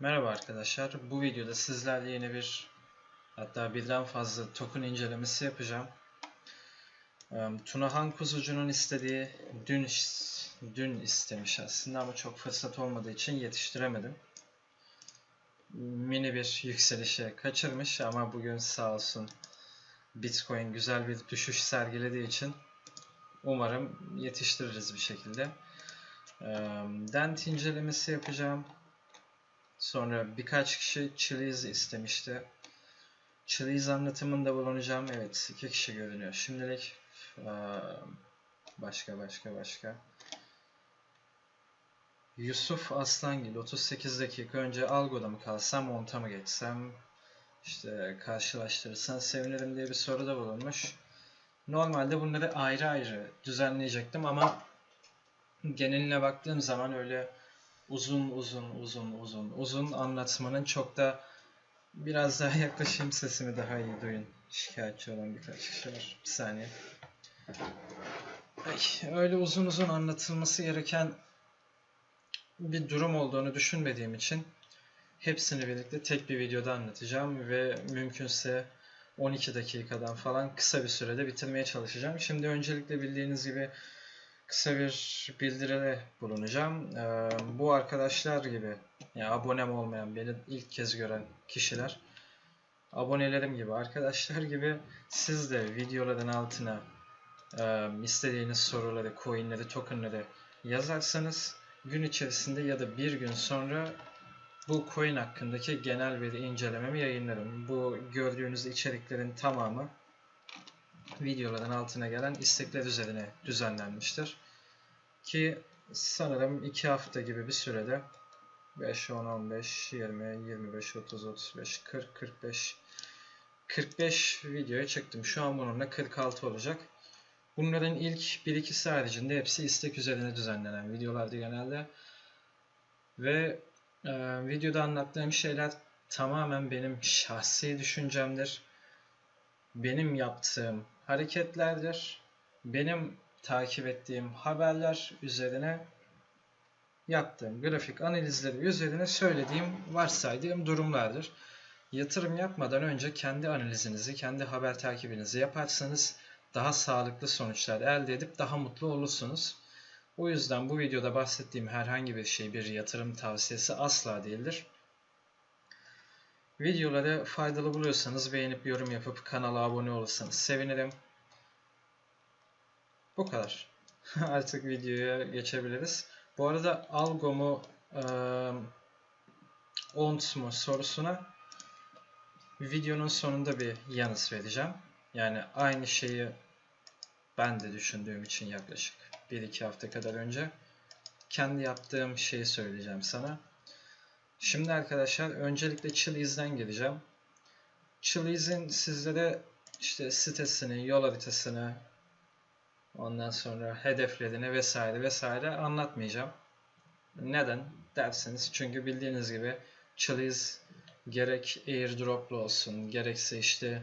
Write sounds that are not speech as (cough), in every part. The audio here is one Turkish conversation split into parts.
Merhaba arkadaşlar. Bu videoda sizlerle yeni bir hatta birden fazla token incelemesi yapacağım. Tunahan Kuzucu'nun istediği dün dün istemiş aslında ama çok fırsat olmadığı için yetiştiremedim. Mini bir yükselişe kaçırmış ama bugün sağ olsun Bitcoin güzel bir düşüş sergilediği için umarım yetiştiririz bir şekilde. Dent incelemesi yapacağım. Sonra birkaç kişi Chiliz istemişti. Chiliz anlatımında bulunacağım. Evet, iki kişi görünüyor. Şimdilik başka başka başka. Yusuf Aslangil 38 dakika önce Algo'da mı kalsam, Mont'a mı geçsem? İşte karşılaştırırsan sevinirim diye bir soruda bulunmuş. Normalde bunları ayrı ayrı düzenleyecektim ama geneline baktığım zaman öyle uzun uzun uzun uzun uzun anlatmanın çok da biraz daha (laughs) yaklaşayım sesimi daha iyi duyun. Şikayetçi olan birkaç kişi var. Bir saniye. Ay, öyle uzun uzun anlatılması gereken bir durum olduğunu düşünmediğim için hepsini birlikte tek bir videoda anlatacağım ve mümkünse 12 dakikadan falan kısa bir sürede bitirmeye çalışacağım. Şimdi öncelikle bildiğiniz gibi kısa bir bildiride bulunacağım. Ee, bu arkadaşlar gibi, yani abonem olmayan, beni ilk kez gören kişiler, abonelerim gibi, arkadaşlar gibi siz de videoların altına e, istediğiniz soruları, coinleri, tokenları yazarsanız gün içerisinde ya da bir gün sonra bu coin hakkındaki genel bir incelememi yayınlarım. Bu gördüğünüz içeriklerin tamamı videoların altına gelen istekler üzerine düzenlenmiştir. Ki sanırım 2 hafta gibi bir sürede 5, 10, 15, 20, 25, 30, 35, 40, 45 45 videoya çıktım. Şu an bununla 46 olacak. Bunların ilk 1-2'si haricinde hepsi istek üzerine düzenlenen videolardı genelde. Ve e, videoda anlattığım şeyler tamamen benim şahsi düşüncemdir. Benim yaptığım hareketlerdir. Benim takip ettiğim haberler üzerine yaptığım grafik analizleri üzerine söylediğim, varsaydığım durumlardır. Yatırım yapmadan önce kendi analizinizi, kendi haber takibinizi yaparsanız daha sağlıklı sonuçlar elde edip daha mutlu olursunuz. O yüzden bu videoda bahsettiğim herhangi bir şey bir yatırım tavsiyesi asla değildir. Videoları faydalı buluyorsanız beğenip yorum yapıp kanala abone olursanız sevinirim. Bu kadar. (laughs) Artık videoya geçebiliriz. Bu arada algo mu e, mu sorusuna videonun sonunda bir yanıt vereceğim. Yani aynı şeyi ben de düşündüğüm için yaklaşık 1-2 hafta kadar önce kendi yaptığım şeyi söyleyeceğim sana. Şimdi arkadaşlar öncelikle Chili's'den geleceğim. Chili's'in sizlere işte sitesini, yol haritasını, ondan sonra hedeflerini vesaire vesaire anlatmayacağım. Neden derseniz çünkü bildiğiniz gibi Chili's gerek airdroplu olsun gerekse işte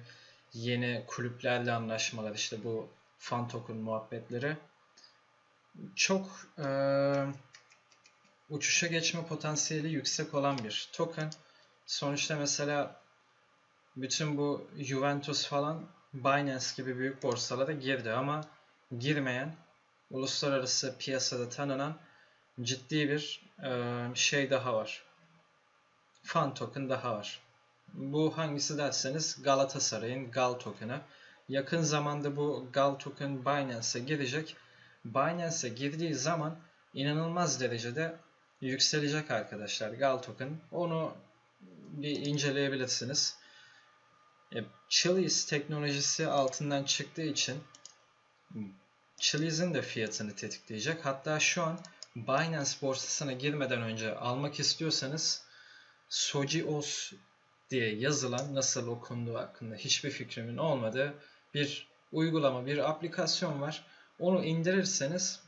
yeni kulüplerle anlaşmalar işte bu fan token muhabbetleri çok eee uçuşa geçme potansiyeli yüksek olan bir token. Sonuçta mesela bütün bu Juventus falan Binance gibi büyük borsalara girdi ama girmeyen uluslararası piyasada tanınan ciddi bir e, şey daha var. Fan token daha var. Bu hangisi derseniz Galatasaray'ın Gal token'ı. Yakın zamanda bu Gal token Binance'e girecek. Binance'e girdiği zaman inanılmaz derecede yükselecek arkadaşlar Gal token. Onu bir inceleyebilirsiniz. E, Chiliz teknolojisi altından çıktığı için Chiliz'in de fiyatını tetikleyecek. Hatta şu an Binance borsasına girmeden önce almak istiyorsanız Sojios diye yazılan nasıl okunduğu hakkında hiçbir fikrimin olmadığı bir uygulama, bir aplikasyon var. Onu indirirseniz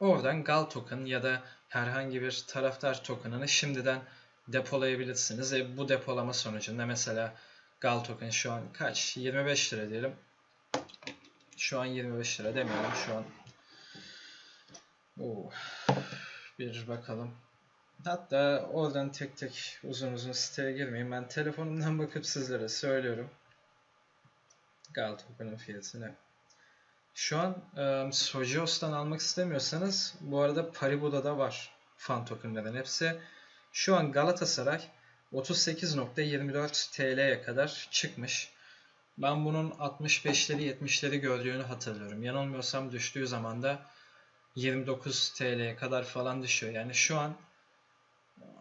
oradan Gal token ya da herhangi bir taraftar token'ını şimdiden depolayabilirsiniz. E, bu depolama sonucunda mesela Gal token şu an kaç? 25 lira diyelim. Şu an 25 lira demiyorum. Şu an Oo. bir bakalım. Hatta oradan tek tek uzun uzun siteye girmeyeyim. Ben telefonumdan bakıp sizlere söylüyorum. Gal token'ın fiyatını. Şu an e, Sojios'tan almak istemiyorsanız bu arada Paribu'da da var fan token'ların hepsi. Şu an Galatasaray 38.24 TL'ye kadar çıkmış. Ben bunun 65'leri 70'leri gördüğünü hatırlıyorum. Yanılmıyorsam düştüğü zaman da 29 TL'ye kadar falan düşüyor. Yani şu an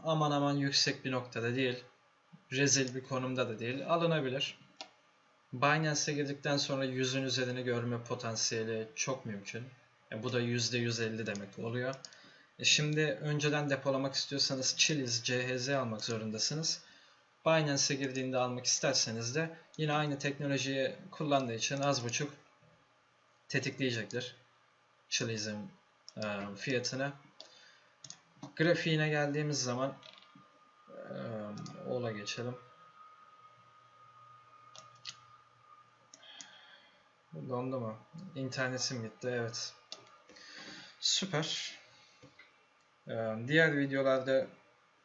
aman aman yüksek bir noktada değil. Rezil bir konumda da değil. Alınabilir. Binance'e girdikten sonra 100'ün üzerine görme potansiyeli çok mümkün. E, bu da %150 demek oluyor. E, şimdi önceden depolamak istiyorsanız Chiliz, CHZ almak zorundasınız. Binance'e girdiğinde almak isterseniz de yine aynı teknolojiyi kullandığı için az buçuk tetikleyecektir. Chiliz'in e, fiyatını. Grafiğine geldiğimiz zaman e, ola geçelim. Dondu mu? İnternetim gitti. Evet. Süper. Ee, diğer videolarda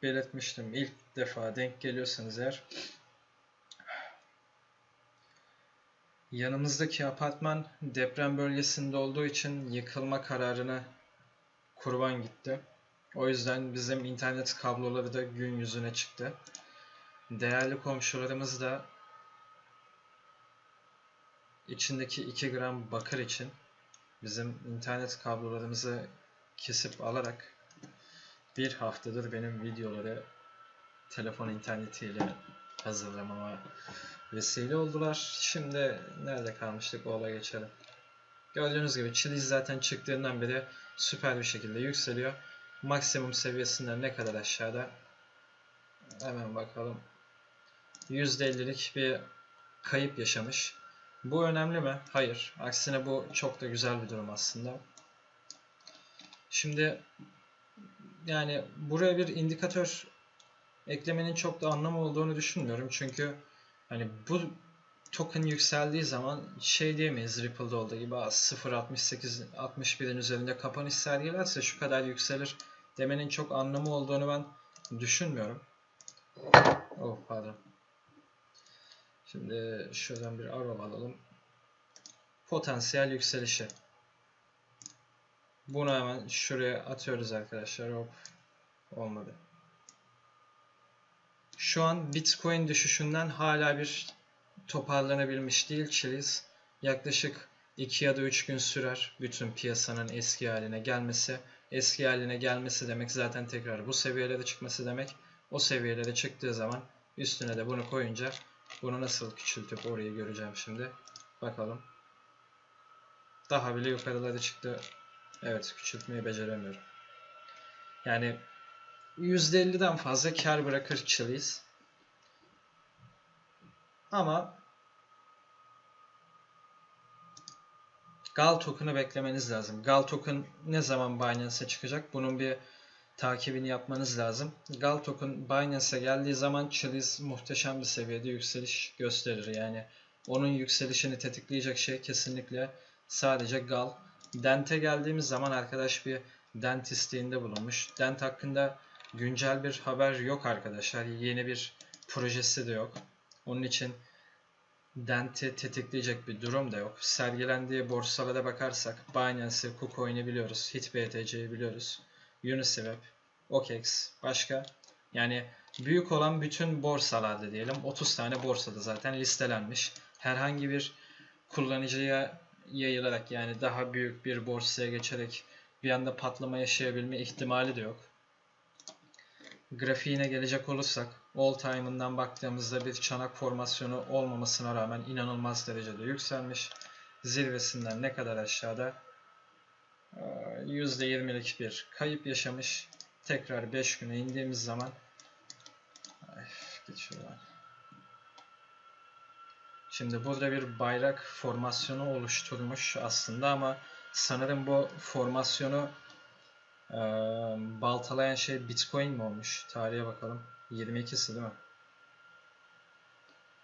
belirtmiştim. İlk defa denk geliyorsanız eğer yanımızdaki apartman deprem bölgesinde olduğu için yıkılma kararına kurban gitti. O yüzden bizim internet kabloları da gün yüzüne çıktı. Değerli komşularımız da içindeki 2 gram bakır için bizim internet kablolarımızı kesip alarak bir haftadır benim videoları telefon internetiyle hazırlamama vesile oldular. Şimdi nerede kalmıştık ola geçelim. Gördüğünüz gibi Chiliz zaten çıktığından beri süper bir şekilde yükseliyor. Maksimum seviyesinden ne kadar aşağıda? Hemen bakalım. %50'lik bir kayıp yaşamış. Bu önemli mi? Hayır. Aksine bu çok da güzel bir durum aslında. Şimdi yani buraya bir indikatör eklemenin çok da anlamı olduğunu düşünmüyorum. Çünkü hani bu token yükseldiği zaman şey diyemeyiz Ripple'da olduğu gibi 0.68 61'in üzerinde kapanış sergilerse şu kadar yükselir demenin çok anlamı olduğunu ben düşünmüyorum. Oh pardon. Şimdi şuradan bir arrow alalım. Potansiyel yükselişi. Bunu hemen şuraya atıyoruz arkadaşlar. Hop. Olmadı. Şu an Bitcoin düşüşünden hala bir toparlanabilmiş değil Chiliz. Yaklaşık 2 ya da 3 gün sürer bütün piyasanın eski haline gelmesi. Eski haline gelmesi demek zaten tekrar bu seviyelere çıkması demek. O seviyelere çıktığı zaman üstüne de bunu koyunca bunu nasıl küçültüp orayı göreceğim şimdi. Bakalım. Daha bile yukarılara çıktı. Evet küçültmeyi beceremiyorum. Yani %50'den fazla kar bırakır Chiliz. Ama Gal token'ı beklemeniz lazım. Gal token ne zaman Binance'e çıkacak? Bunun bir takibini yapmanız lazım. Gal token Binance'e geldiği zaman Chiliz muhteşem bir seviyede yükseliş gösterir. Yani onun yükselişini tetikleyecek şey kesinlikle sadece Gal. Dent'e geldiğimiz zaman arkadaş bir Dent isteğinde bulunmuş. Dent hakkında güncel bir haber yok arkadaşlar. Yeni bir projesi de yok. Onun için Dent'i tetikleyecek bir durum da yok. Sergilendiği borsalara bakarsak Binance'i, KuCoin'i biliyoruz. HitBTC'yi biliyoruz. Uniswap, OKEx, başka yani büyük olan bütün borsalarda diyelim 30 tane borsada zaten listelenmiş. Herhangi bir kullanıcıya yayılarak yani daha büyük bir borsaya geçerek bir anda patlama yaşayabilme ihtimali de yok. Grafiğine gelecek olursak all time'ından baktığımızda bir çanak formasyonu olmamasına rağmen inanılmaz derecede yükselmiş. Zirvesinden ne kadar aşağıda? %20'lik bir kayıp yaşamış. Tekrar 5 güne indiğimiz zaman Ay, git şuradan. Şimdi burada bir bayrak formasyonu oluşturmuş aslında ama sanırım bu formasyonu e, baltalayan şey Bitcoin mi olmuş? Tarihe bakalım. 22'si değil mi?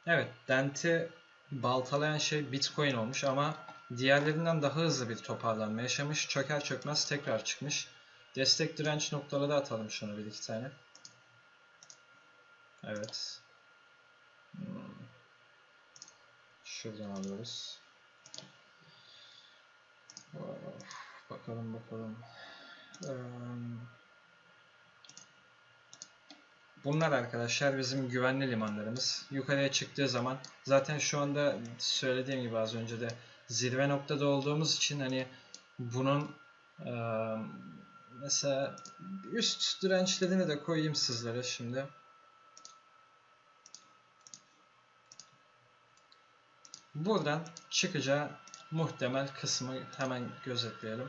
Evet, Dent'i baltalayan şey Bitcoin olmuş ama diğerlerinden daha hızlı bir toparlanma yaşamış. Çöker çökmez tekrar çıkmış. Destek direnç noktaları atalım şunu bir iki tane. Evet. Hmm. Şuradan alıyoruz. Bakalım bakalım. Eee, Bunlar arkadaşlar bizim güvenli limanlarımız. Yukarıya çıktığı zaman zaten şu anda söylediğim gibi az önce de zirve noktada olduğumuz için hani bunun eee, mesela üst dirençlerini de koyayım sizlere şimdi. Buradan çıkacağı muhtemel kısmı hemen gözetleyelim.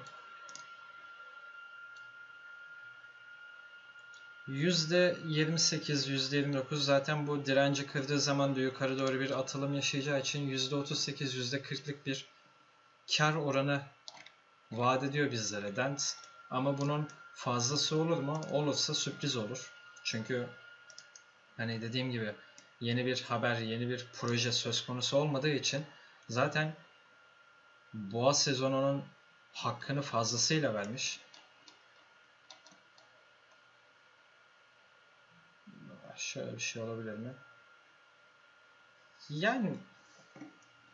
%28, %29 zaten bu direnci kırdığı zaman da yukarı doğru bir atılım yaşayacağı için %38, %40'lık bir kar oranı vaat ediyor bizlere Dent. Ama bunun fazlası olur mu? Olursa sürpriz olur. Çünkü hani dediğim gibi yeni bir haber, yeni bir proje söz konusu olmadığı için zaten boğa sezonunun hakkını fazlasıyla vermiş. Şöyle bir şey olabilir mi? Yani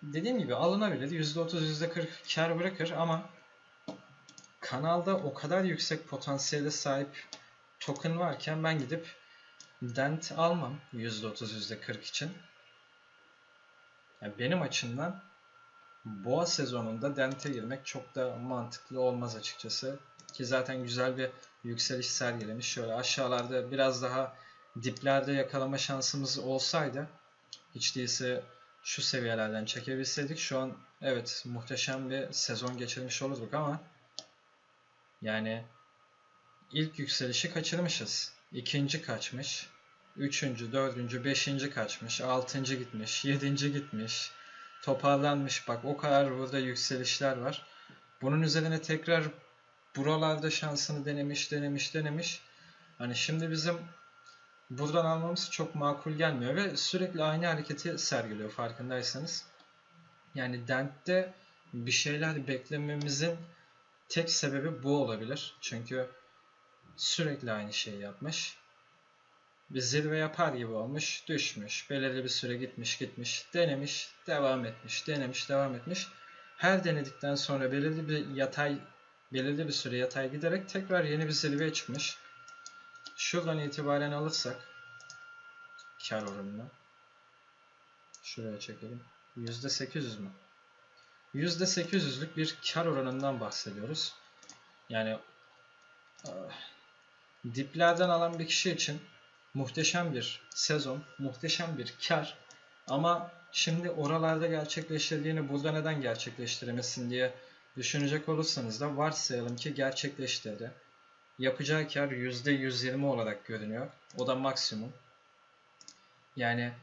dediğim gibi alınabilir. %30, %40 kar bırakır ama kanalda o kadar yüksek potansiyele sahip token varken ben gidip dent almam %30, %40 için. Yani benim açımdan boğa sezonunda dente girmek çok da mantıklı olmaz açıkçası. Ki zaten güzel bir yükseliş sergilemiş. Şöyle aşağılarda biraz daha diplerde yakalama şansımız olsaydı hiç değilse şu seviyelerden çekebilseydik şu an evet muhteşem bir sezon geçirmiş olurduk ama yani ilk yükselişi kaçırmışız. İkinci kaçmış. Üçüncü, dördüncü, beşinci kaçmış. Altıncı gitmiş. Yedinci gitmiş. Toparlanmış. Bak o kadar burada yükselişler var. Bunun üzerine tekrar buralarda şansını denemiş, denemiş, denemiş. Hani şimdi bizim buradan almamız çok makul gelmiyor ve sürekli aynı hareketi sergiliyor farkındaysanız. Yani Dent'te bir şeyler beklememizin tek sebebi bu olabilir. Çünkü sürekli aynı şeyi yapmış. Bir zirve yapar gibi olmuş, düşmüş, belirli bir süre gitmiş, gitmiş, denemiş, devam etmiş, denemiş, devam etmiş. Her denedikten sonra belirli bir yatay, belirli bir süre yatay giderek tekrar yeni bir zirveye çıkmış. Şuradan itibaren alırsak kar oranını şuraya çekelim. %800 mü? %800'lük bir kar oranından bahsediyoruz. Yani diplerden alan bir kişi için muhteşem bir sezon, muhteşem bir kar. Ama şimdi oralarda gerçekleştirdiğini burada neden gerçekleştiremesin diye düşünecek olursanız da varsayalım ki gerçekleştirdi. Yapacağı kar %120 olarak görünüyor. O da maksimum. Yani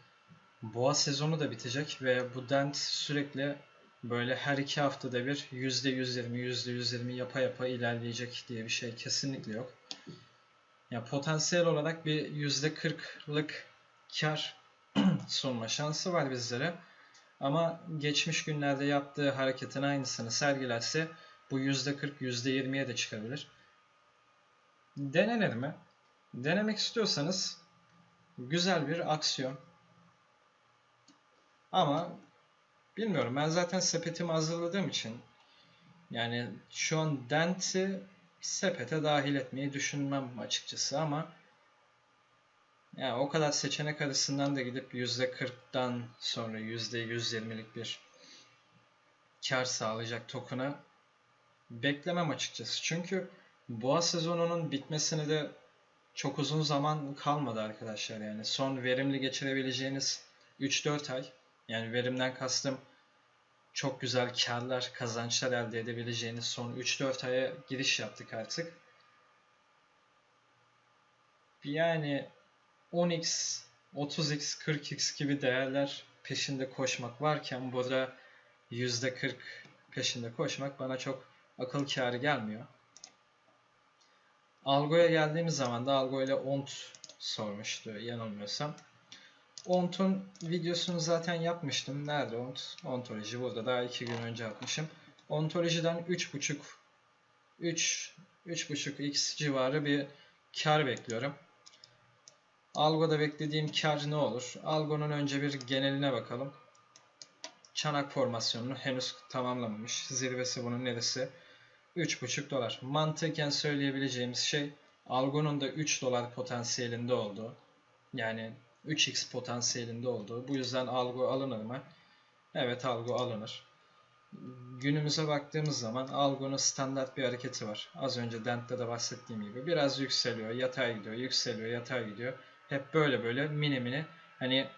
boğa sezonu da bitecek ve bu dent sürekli böyle her iki haftada bir %120, %120 yapa yapa ilerleyecek diye bir şey kesinlikle yok. Yani potansiyel olarak bir %40'lık kar (clears throat) sunma şansı var bizlere. Ama geçmiş günlerde yaptığı hareketin aynısını sergilerse bu %40, %20'ye de çıkabilir. Denenir mi? Denemek istiyorsanız güzel bir aksiyon. Ama bilmiyorum ben zaten sepetimi hazırladığım için yani şu an Dent'i sepete dahil etmeyi düşünmem açıkçası ama yani o kadar seçenek arasından da gidip %40'dan sonra %120'lik bir kar sağlayacak token'ı beklemem açıkçası. Çünkü boğa sezonunun bitmesine de çok uzun zaman kalmadı arkadaşlar yani. Son verimli geçirebileceğiniz 3-4 ay yani verimden kastım çok güzel karlar, kazançlar elde edebileceğiniz son 3-4 aya giriş yaptık artık. Yani 10x, 30x, 40x gibi değerler peşinde koşmak varken burada %40 peşinde koşmak bana çok akıl kârı gelmiyor. Algo'ya geldiğimiz zaman da Algo ile ONT sormuştu yanılmıyorsam. ONT'un videosunu zaten yapmıştım. Nerede ONT? Ontoloji burada daha 2 gün önce atmışım. Ontolojiden 3.5 3 3.5x civarı bir kar bekliyorum. Algo'da beklediğim kar ne olur? Algo'nun önce bir geneline bakalım. Çanak formasyonunu henüz tamamlamamış. Zirvesi bunun neresi? 3.5 dolar. Mantıken söyleyebileceğimiz şey Algo'nun da 3 dolar potansiyelinde olduğu. Yani 3x potansiyelinde olduğu. Bu yüzden Algo alınır mı? Evet Algo alınır. Günümüze baktığımız zaman Algo'nun standart bir hareketi var. Az önce Dent'te de bahsettiğim gibi. Biraz yükseliyor, yatay gidiyor, yükseliyor, yatay gidiyor. Hep böyle böyle mini mini. Hani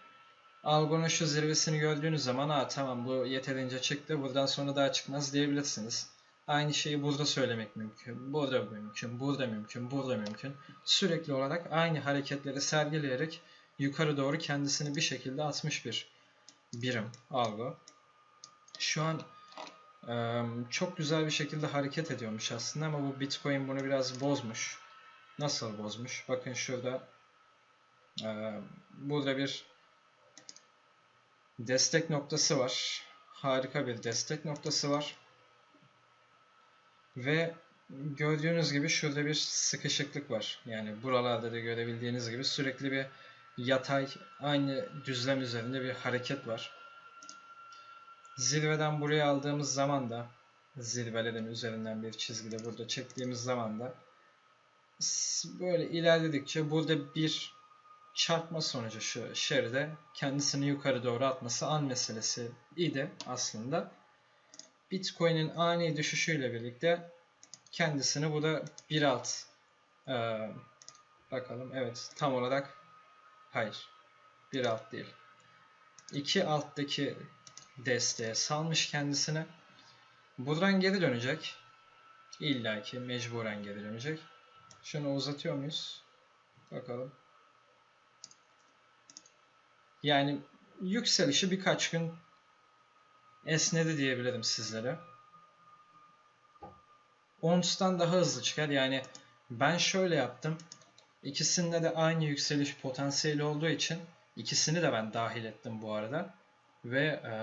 Algo'nun şu zirvesini gördüğünüz zaman Aa, tamam bu yeterince çıktı buradan sonra daha çıkmaz diyebilirsiniz. Aynı şeyi burada söylemek mümkün. Burada mümkün, burada mümkün, burada mümkün. Sürekli olarak aynı hareketleri sergileyerek yukarı doğru kendisini bir şekilde atmış bir birim algo. Şu an çok güzel bir şekilde hareket ediyormuş aslında ama bu Bitcoin bunu biraz bozmuş. Nasıl bozmuş? Bakın şurada burada bir destek noktası var. Harika bir destek noktası var. Ve gördüğünüz gibi şurada bir sıkışıklık var. Yani buralarda da görebildiğiniz gibi sürekli bir yatay aynı düzlem üzerinde bir hareket var. Zirveden buraya aldığımız zaman da zirvelerin üzerinden bir çizgide burada çektiğimiz zaman da böyle ilerledikçe burada bir çarpma sonucu şu şeride kendisini yukarı doğru atması an meselesi idi aslında. Bitcoin'in ani düşüşüyle birlikte kendisini bu da bir alt eee, bakalım evet tam olarak hayır bir alt değil. İki alttaki desteğe salmış kendisini. Buradan geri dönecek. İlla ki mecburen geri dönecek. Şunu uzatıyor muyuz? Bakalım. Yani yükselişi birkaç gün esnedi diyebilirim sizlere. Ons'tan daha hızlı çıkar. Yani ben şöyle yaptım. İkisinde de aynı yükseliş potansiyeli olduğu için ikisini de ben dahil ettim bu arada. Ve e,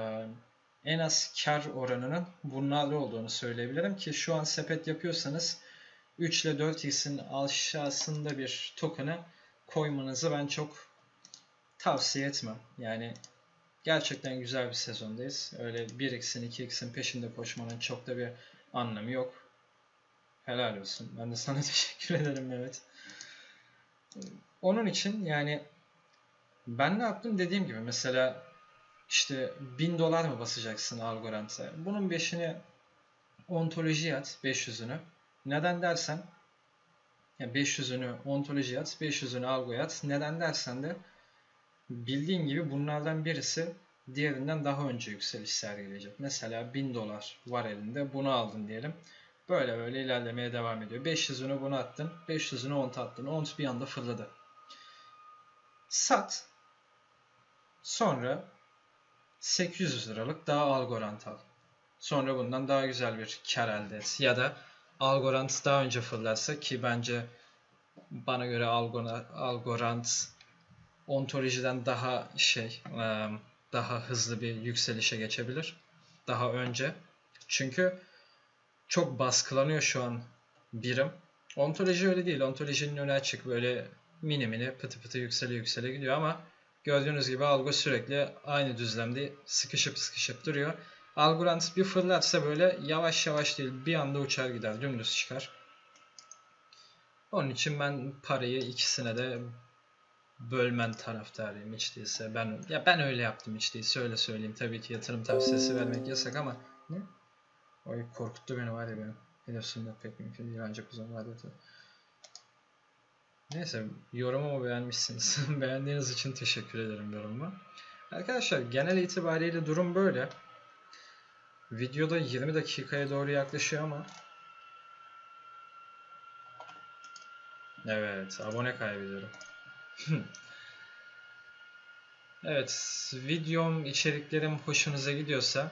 en az kar oranının bunlarla olduğunu söyleyebilirim ki şu an sepet yapıyorsanız 3 ile 4x'in aşağısında bir token'ı koymanızı ben çok tavsiye etmem. Yani gerçekten güzel bir sezondayız. Öyle 1x'in 2x'in peşinde koşmanın çok da bir anlamı yok. Helal olsun. Ben de sana (laughs) teşekkür ederim Mehmet. Onun için yani ben ne yaptım dediğim gibi mesela işte 1000 dolar mı basacaksın Algorand'a? Bunun 5'ini ontoloji at 500'ünü. Neden dersen yani 500'ünü ontoloji at, 500'ünü algoya at. Neden dersen de bildiğin gibi bunlardan birisi diğerinden daha önce yükseliş sergileyecek. Mesela 1000 dolar var elinde bunu aldın diyelim. Böyle böyle ilerlemeye devam ediyor. 500'ünü bunu attın. 500'ünü ont attın. Ont bir anda fırladı. Sat. Sonra 800 liralık daha Algorand al. Sonra bundan daha güzel bir kar elde et. Ya da Algorand daha önce fırlarsa ki bence bana göre Algorand ontolojiden daha şey daha hızlı bir yükselişe geçebilir. Daha önce. Çünkü çok baskılanıyor şu an birim. Ontoloji öyle değil. Ontolojinin önü açık. Böyle mini mini pıtı pıtı yüksele yüksele gidiyor ama gördüğünüz gibi algo sürekli aynı düzlemde sıkışıp sıkışıp duruyor. Algorand bir fırlatsa böyle yavaş yavaş değil bir anda uçar gider. Dümdüz çıkar. Onun için ben parayı ikisine de bölmen taraftarıyım hiç değilse. Ben ya ben öyle yaptım hiç değilse öyle söyleyeyim. Tabii ki yatırım tavsiyesi vermek yasak ama ne? Oy korkuttu beni var ya benim. Hedef sunmak pek mümkün değil ancak uzun vadede. Neyse yorumumu beğenmişsiniz. (laughs) Beğendiğiniz için teşekkür ederim yorumuma. Arkadaşlar genel itibariyle durum böyle. Videoda 20 dakikaya doğru yaklaşıyor ama Evet, abone kaybediyorum. Evet, videom, içeriklerim hoşunuza gidiyorsa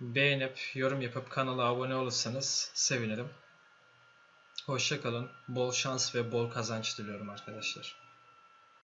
beğenip, yorum yapıp kanala abone olursanız sevinirim. Hoşça kalın. Bol şans ve bol kazanç diliyorum arkadaşlar.